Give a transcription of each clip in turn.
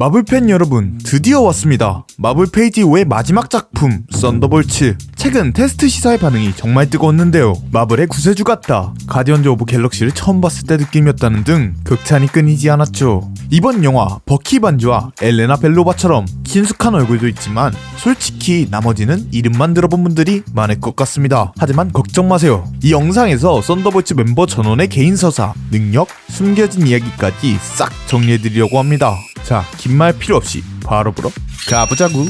마블팬 여러분, 드디어 왔습니다. 마블 페이지 5의 마지막 작품, 썬더볼츠. 최근 테스트 시사의 반응이 정말 뜨거웠는데요. 마블의 구세주 같다. 가디언즈 오브 갤럭시를 처음 봤을 때 느낌이었다는 등 극찬이 끊이지 않았죠. 이번 영화 버키 반주와 엘레나 벨로바처럼 친숙한 얼굴도 있지만 솔직히 나머지는 이름만 들어본 분들이 많을 것 같습니다. 하지만 걱정 마세요. 이 영상에서 썬더볼츠 멤버 전원의 개인 서사, 능력, 숨겨진 이야기까지 싹 정리해드리려고 합니다. 자, 긴 말 필요 없이 바로 보러 가보자구.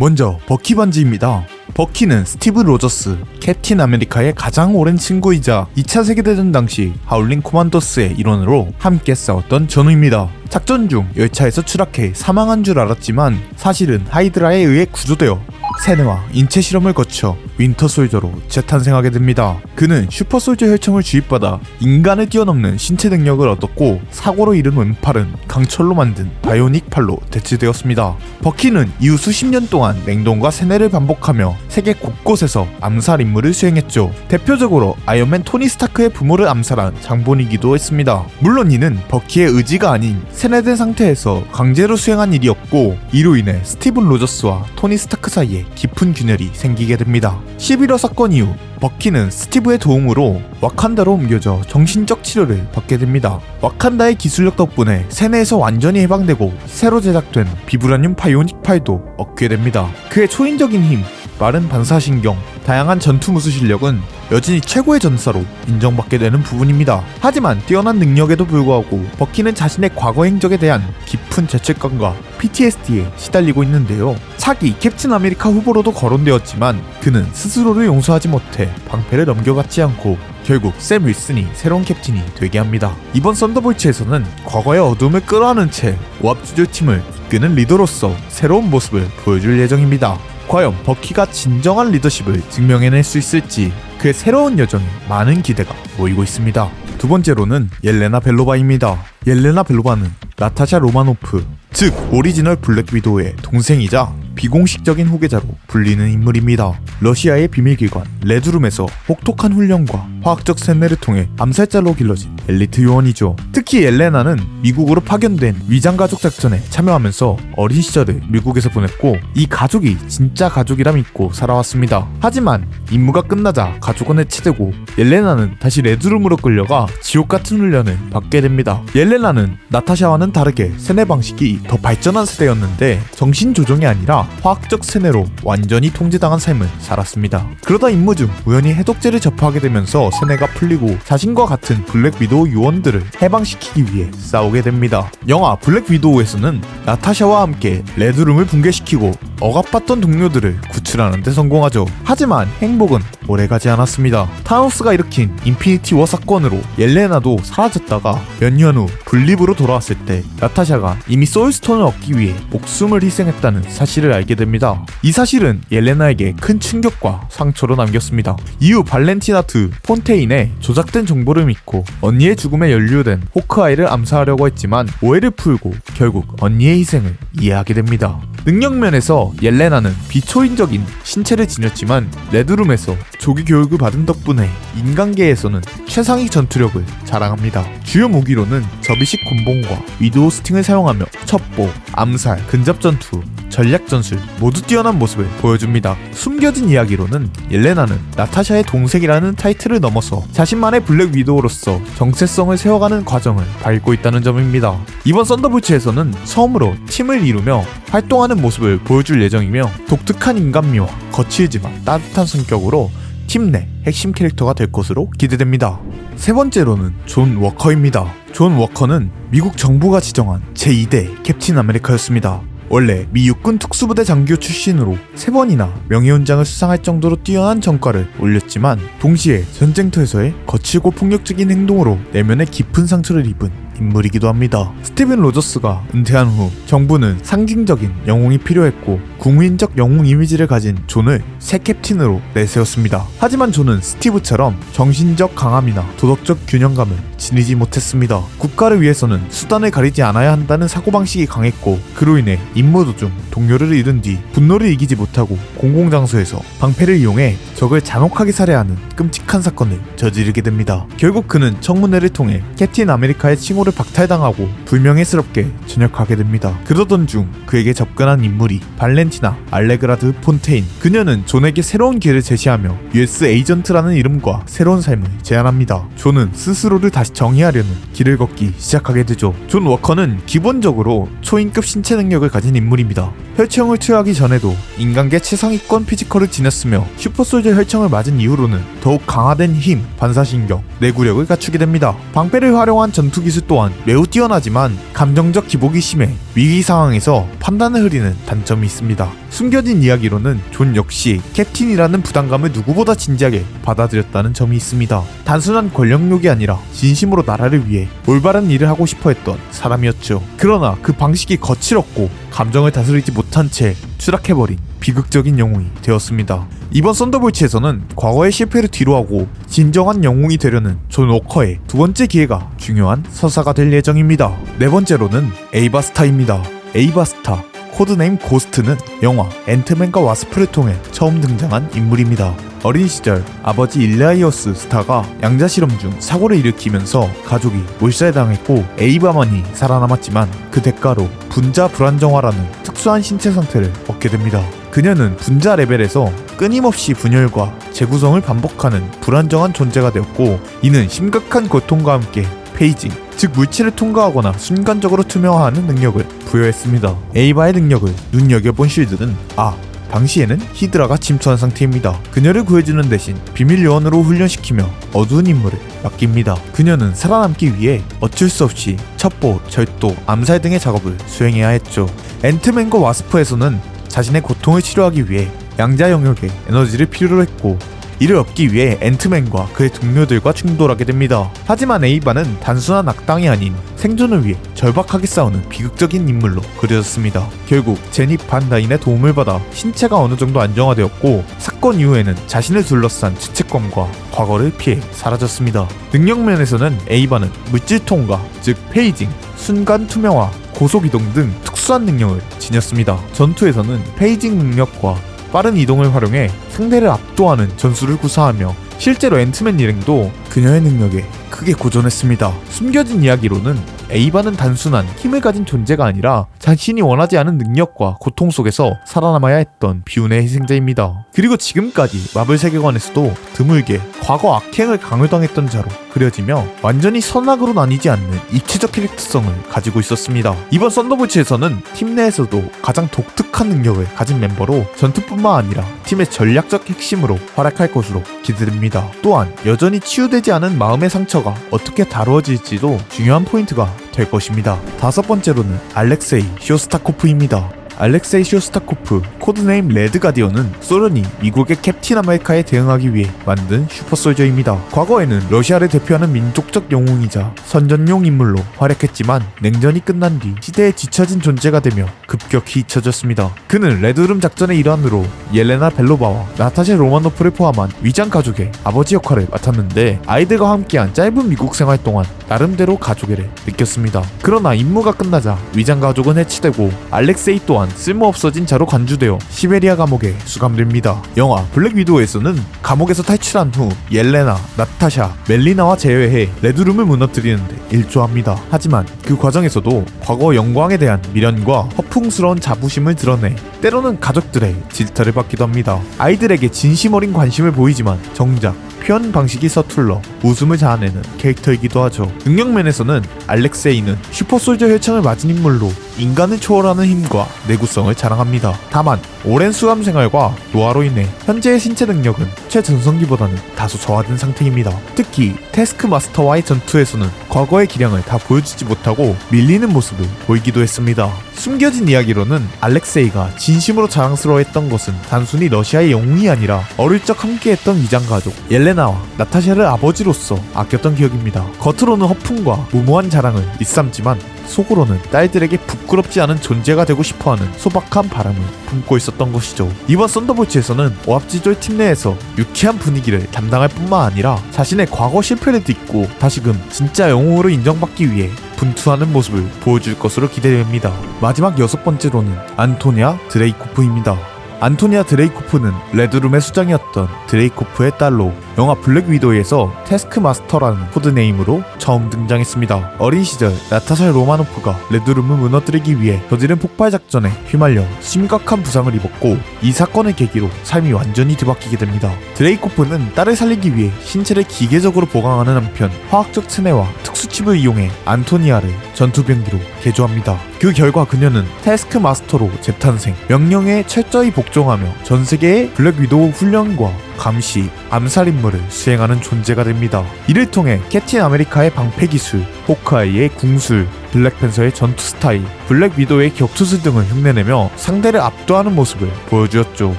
먼저 버키 반지입니다. 버키는 스티브 로저스, 캡틴 아메리카의 가장 오랜 친구이자 2차 세계대전 당시 하울링 코만도스의 일원으로 함께 싸웠던 전우입니다. 작전 중 열차에서 추락해 사망한 줄 알았지만 사실은 하이드라에 의해 구조되어 세뇌와 인체 실험을 거쳐 윈터 솔저로 재탄생하게 됩니다. 그는 슈퍼 솔저 혈청을 주입받아 인간을 뛰어넘는 신체 능력을 얻었고 사고로 잃은 왼팔은 강철로 만든 바이오닉 팔로 대체되었습니다. 버키는 이후 수십 년 동안 냉동과 세뇌를 반복하며 세계 곳곳에서 암살 임무를 수행했죠. 대표적으로 아이언맨 토니 스타크의 부모를 암살한 장본이기도 했습니다. 물론 이는 버키의 의지가 아닌 세뇌된 상태에서 강제로 수행한 일이었고 이로 인해 스티븐 로저스와 토니 스타크 사이에 깊은 균열이 생기게 됩니다. 11호 사건 이후 버키는 스티브의 도움으로 와칸다로 옮겨져 정신적 치료를 받게 됩니다. 와칸다의 기술력 덕분에 세뇌에서 완전히 해방되고 새로 제작된 비브라늄 파이오닉 팔도 얻게 됩니다. 그의 초인적인 힘, 빠른 반사신경, 다양한 전투 무술 실력은 여전히 최고의 전사로 인정받게 되는 부분입니다. 하지만 뛰어난 능력에도 불구하고 버키는 자신의 과거 행적에 대한 깊은 죄책감과 PTSD에 시달리고 있는데요. 차기 캡틴 아메리카 후보로도 거론되었지만 그는 스스로를 용서하지 못해 방패를 넘겨받지 않고 결국 샘 윌슨이 새로운 캡틴이 되게 합니다. 이번 썬더볼츠에서는 과거의 어둠을 끌어안은 채 오합주주 팀을 이끄는 리더로서 새로운 모습을 보여줄 예정입니다. 과연 버키가 진정한 리더십을 증명해낼 수 있을지 그의 새로운 여정에 많은 기대가 모이고 있습니다. 두 번째로는 옐레나 벨로바입니다. 옐레나 벨로바는 나타샤 로마노프, 즉 오리지널 블랙 위도우의 동생이자 비공식적인 후계자로 불리는 인물입니다. 러시아의 비밀기관 레드룸에서 혹독한 훈련과 화학적 세뇌를 통해 암살자로 길러진 엘리트 요원이죠. 특히 엘레나는 미국으로 파견된 위장가족 작전에 참여하면서 어린 시절을 미국에서 보냈고 이 가족이 진짜 가족이라 믿고 살아왔습니다. 하지만 임무가 끝나자 가족은 해체되고 옐레나는 다시 레드룸으로 끌려가 지옥 같은 훈련을 받게 됩니다. 옐레나는 나타샤와는 다르게 세뇌 방식이 더 발전한 세대였는데 정신 조종이 아니라 화학적 세뇌로 완전히 통제당한 삶을 살았습니다. 그러다 임무 중 우연히 해독제를 접하게 되면서 세뇌가 풀리고 자신과 같은 블랙 위도우 요원들을 해방시키기 위해 싸우게 됩니다. 영화 블랙 위도우에서는 나타샤와 함께 레드룸을 붕괴시키고 억압받던 동료들을 구출하는 데 성공하죠. 하지만 행복은 오래가지 않았습니다. 타노스가 일으킨 인피니티 워 사건으로 옐레나도 사라졌다가 몇 년 후 분립으로 돌아왔을 때 나타샤가 이미 소울스톤을 얻기 위해 목숨을 희생했다는 사실을 알게 됩니다. 이 사실은 옐레나에게 큰 충격과 상처로 남겼습니다. 이후 발렌티나트 폰테인의 조작된 정보를 믿고 언니의 죽음에 연루된 호크아이를 암살하려고 했지만 오해를 풀고 결국 언니의 희생을 이해하게 됩니다. 능력면에서 옐레나는 비초인적인 신체를 지녔지만 레드룸에서 조기 교육을 받은 덕분에 인간계에서는 최상위 전투력을 자랑합니다. 주요 무기로는 접이식 곤봉과 위도우 스팅을 사용하며 첩보, 암살, 근접 전투, 전략 전술 모두 뛰어난 모습을 보여줍니다. 숨겨진 이야기로는 옐레나는 나타샤의 동생이라는 타이틀을 넘어서 자신만의 블랙 위도우로서 정체성을 세워가는 과정을 밟고 있다는 점입니다. 이번 썬더볼츠에서는 처음으로 팀을 이루며 활동하는 모습을 보여줄 예정이며 독특한 인간미와 거칠지만 따뜻한 성격으로 팀 내 핵심 캐릭터가 될 것으로 기대됩니다. 세 번째로는 존 워커입니다. 존 워커는 미국 정부가 지정한 제2대 캡틴 아메리카였습니다. 원래 미 육군 특수부대 장교 출신으로 세 번이나 명예훈장을 수상할 정도로 뛰어난 전과를 올렸지만 동시에 전쟁터에서의 거칠고 폭력적인 행동으로 내면에 깊은 상처를 입은 인물이기도 합니다. 스티븐 로저스가 은퇴한 후 정부는 상징적인 영웅이 필요했고 국민적 영웅 이미지를 가진 존을 새 캡틴으로 내세웠습니다. 하지만 존은 스티브처럼 정신적 강함이나 도덕적 균형감을 지니지 못했습니다. 국가를 위해서는 수단을 가리지 않아야 한다는 사고방식이 강했고 그로 인해 임무 도중 동료를 잃은 뒤 분노를 이기지 못하고 공공장소에서 방패를 이용해 적을 잔혹하게 살해하는 끔찍한 사건을 저지르게 됩니다. 결국 그는 청문회를 통해 캡틴 아메리카의 칭호를 박탈당하고 불명예스럽게 전역하게 됩니다. 그러던 중 그에게 접근한 인물이 발렌티나 알레그라드 폰테인. 그녀는 존에게 새로운 길을 제시하며 US 에이전트라는 이름과 새로운 삶을 제안합니다. 존은 스스로를 다시 정의하려는 길을 걷기 시작하게 되죠. 존 워커는 기본적으로 초인급 신체 능력을 가진 인물입니다. 혈청을 투여하기 전에도 인간계 최상위권 피지컬을 지녔으며 슈퍼솔저 혈청을 맞은 이후로는 더욱 강화된 힘, 반사신경, 내구력을 갖추게 됩니다. 방패를 활용한 전투 기술 또한 매우 뛰어나지만 감정적 기복이 심해 위기 상황에서 판단을 흐리는 단점이 있습니다. 숨겨진 이야기로는 존 역시 캡틴이라는 부담감을 누구보다 진지하게 받아들였다는 점이 있습니다. 단순한 권력욕이 아니라 진심으로 나라를 위해 올바른 일을 하고 싶어 했던 사람이었죠. 그러나 그 방식이 거칠었고 감정을 다스리지 못한 채 추락해버린 비극적인 영웅이 되었습니다. 이번 썬더볼츠에서는 과거의 실패를 뒤로하고 진정한 영웅이 되려는 존 워커의 두 번째 기회가 중요한 서사가 될 예정입니다. 네 번째로는 에이바스타입니다. 에이바스타 코드네임 고스트는 영화 앤트맨과 와스프를 통해 처음 등장한 인물입니다. 어린 시절 아버지 일라이어스 스타가 양자 실험 중 사고를 일으키면서 가족이 몰살당했고 에이바만이 살아남았지만 그 대가로 분자 불안정화라는 특수한 신체 상태를 얻게 됩니다. 그녀는 분자 레벨에서 끊임없이 분열과 재구성을 반복하는 불안정한 존재가 되었고 이는 심각한 고통과 함께 페이징, 즉 물체를 통과하거나 순간적으로 투명화하는 능력을 부여했습니다. 에이바의 능력을 눈여겨본 쉴드는 아, 당시에는 히드라가 침투한 상태입니다. 그녀를 구해주는 대신 비밀 요원으로 훈련시키며 어두운 임무를 맡깁니다. 그녀는 살아남기 위해 어쩔 수 없이 첩보, 절도, 암살 등의 작업을 수행해야 했죠. 앤트맨과 와스프에서는 자신의 고통을 치료하기 위해 양자 영역에 에너지를 필요로 했고 이를 얻기 위해 앤트맨과 그의 동료들과 충돌하게 됩니다. 하지만 에이바는 단순한 악당이 아닌 생존을 위해 절박하게 싸우는 비극적인 인물로 그려졌습니다. 결국 제니 반다인의 도움을 받아 신체가 어느 정도 안정화되었고 사건 이후에는 자신을 둘러싼 죄책감과 과거를 피해 사라졌습니다. 능력 면에서는 에이바는 물질 통과, 즉 페이징, 순간 투명화, 고속 이동 등 특수한 능력을 지녔습니다. 전투에서는 페이징 능력과 빠른 이동을 활용해 상대를 압도하는 전술을 구사하며 실제로 앤트맨 일행도 그녀의 능력에 크게 고전했습니다. 숨겨진 이야기로는 에이바는 단순한 힘을 가진 존재가 아니라 자신이 원하지 않은 능력과 고통 속에서 살아남아야 했던 비운의 희생자입니다. 그리고 지금까지 마블 세계관에서도 드물게 과거 악행을 강요당했던 자로 그려지며 완전히 선악으로 나뉘지 않는 입체적 캐릭터성을 가지고 있었습니다. 이번 썬더볼츠에서는 팀 내에서도 가장 독특한 능력을 가진 멤버로 전투뿐만 아니라 팀의 전략적 핵심으로 활약할 것으로 기대됩니다. 또한 여전히 치유되지 않은 마음의 상처가 어떻게 다루어질지도 중요한 포인트가 될 것입니다. 다섯 번째로는 알렉세이 쇼스타코프입니다. 알렉세이 쇼스타코프 코드네임 레드 가디언은 소련이 미국의 캡틴 아메리카에 대응하기 위해 만든 슈퍼솔저입니다. 과거에는 러시아를 대표하는 민족적 영웅이자 선전용 인물로 활약했지만 냉전이 끝난 뒤 시대에 뒤처진 존재가 되며 급격히 잊혀졌습니다. 그는 레드룸 작전의 일환으로 옐레나 벨로바와 나타샤 로마노프를 포함한 위장 가족의 아버지 역할을 맡았는데 아이들과 함께한 짧은 미국 생활 동안 나름대로 가족애를 느꼈습니다. 그러나 임무가 끝나자 위장 가족은 해치되고 알렉세이 또한 쓸모없어진 자로 간주되어 시베리아 감옥에 수감됩니다. 영화 블랙 위도우에서는 감옥에서 탈출한 후 옐레나, 나타샤, 멜리나와 제외해 레드룸을 무너뜨리는데 일조합니다. 하지만 그 과정에서도 과거 영광에 대한 미련과 허풍스러운 자부심을 드러내 때로는 가족들의 질타를 받기도 합니다. 아이들에게 진심 어린 관심을 보이지만 정작 표현 방식이 서툴러 웃음을 자아내는 캐릭터이기도 하죠. 능력면에서는 알렉세이는 슈퍼솔저 혈청을 맞은 인물로 인간을 초월하는 힘과 내구성을 자랑합니다. 다만 오랜 수감 생활과 노화로 인해 현재의 신체 능력은 최전성기보다는 다소 저하된 상태입니다. 특히 테스크 마스터와의 전투에서는 과거의 기량을 다 보여주지 못하고 밀리는 모습을 보이기도 했습니다. 숨겨진 이야기로는 알렉세이가 진심으로 자랑스러워했던 것은 단순히 러시아의 영웅이 아니라 어릴 적 함께했던 위장 가족 옐레 나와 나타샤를 아버지로서 아꼈던 기억입니다. 겉으로는 허풍과 무모한 자랑을 일삼지만 속으로는 딸들에게 부끄럽지 않은 존재가 되고 싶어하는 소박한 바람을 품고 있었던 것이죠. 이번 썬더볼츠에서는 오합지졸 팀 내에서 유쾌한 분위기를 담당할 뿐만 아니라 자신의 과거 실패를 딛고 다시금 진짜 영웅으로 인정받기 위해 분투하는 모습을 보여줄 것으로 기대됩니다. 마지막 여섯 번째로는 안토니아 드레이코프입니다. 안토니아 드레이코프는 레드룸의 수장이었던 드레이코프의 딸로 영화 블랙 위도우에서 테스크 마스터라는 코드네임으로 처음 등장했습니다. 어린 시절 나타샤 로마노프가 레드룸을 무너뜨리기 위해 저지른 폭발 작전에 휘말려 심각한 부상을 입었고 이 사건을 계기로 삶이 완전히 뒤바뀌게 됩니다. 드레이코프는 딸을 살리기 위해 신체를 기계적으로 보강하는 한편 화학적 체내와 특수칩을 이용해 안토니아를 전투병기로 개조합니다. 그 결과 그녀는 테스크 마스터로 재탄생, 명령에 철저히 복종하며 전 세계의 블랙 위도우 훈련과 감시, 암살 임무를 수행하는 존재가 됩니다. 이를 통해 캡틴 아메리카의 방패 기술, 호크아이의 궁술, 블랙팬서의 전투 스타일, 블랙 위도우의 격투술 등을 흉내내며 상대를 압도하는 모습을 보여주었죠.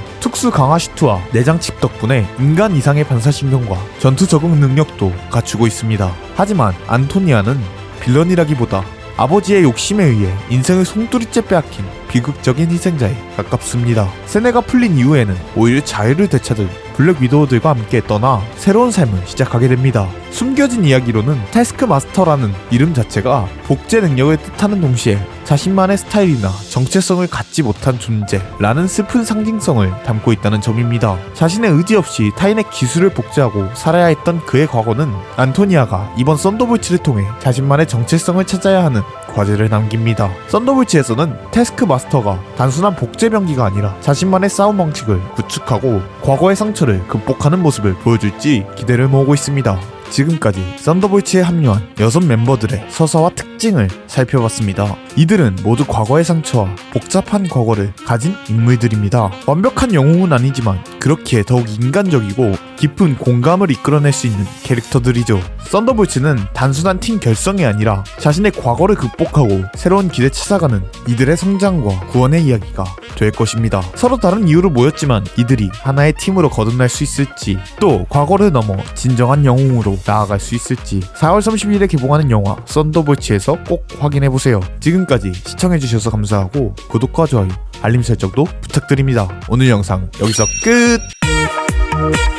특수 강화 슈트와 내장 칩 덕분에 인간 이상의 반사신경과 전투 적응 능력도 갖추고 있습니다. 하지만 안토니아는 빌런이라기보다 아버지의 욕심에 의해 인생을 송두리째 빼앗긴 비극적인 희생자에 가깝습니다. 세네가 풀린 이후에는 오히려 자유를 되찾은 블랙 위도우들과 함께 떠나 새로운 삶을 시작하게 됩니다. 숨겨진 이야기로는 테스크 마스터라는 이름 자체가 복제 능력을 뜻하는 동시에 자신만의 스타일이나 정체성을 갖지 못한 존재라는 슬픈 상징성을 담고 있다는 점입니다. 자신의 의지 없이 타인의 기술을 복제하고 살아야 했던 그의 과거는 안토니아가 이번 썬더볼츠를 통해 자신만의 정체성을 찾아야 하는 과제를 남깁니다. 썬더볼츠에서는 테스크 마스터 가 단순한 복제 병기가 아니라 자신만의 싸움 방식을 구축하고 과거의 상처를 극복하는 모습을 보여줄지 기대를 모으고 있습니다. 지금까지 썬더볼츠에 합류한 여섯 멤버들의 서사와 특징을 살펴봤습니다. 이들은 모두 과거의 상처와 복잡한 과거를 가진 인물들입니다. 완벽한 영웅은 아니지만 그렇기에 더욱 인간적이고 깊은 공감을 이끌어낼 수 있는 캐릭터들이죠. 썬더볼츠는 단순한 팀 결성이 아니라 자신의 과거를 극복하고 새로운 길을 찾아가는 이들의 성장과 구원의 이야기가 될 것입니다. 서로 다른 이유로 모였지만 이들이 하나의 팀으로 거듭날 수 있을지 또 과거를 넘어 진정한 영웅으로 나아갈 수 있을지 4월 30일에 개봉하는 영화 썬더볼츠에서 꼭 확인해보세요. 지금까지 시청해주셔서 감사하고 구독과 좋아요, 알림 설정도 부탁드립니다. 오늘 영상 여기서 끝!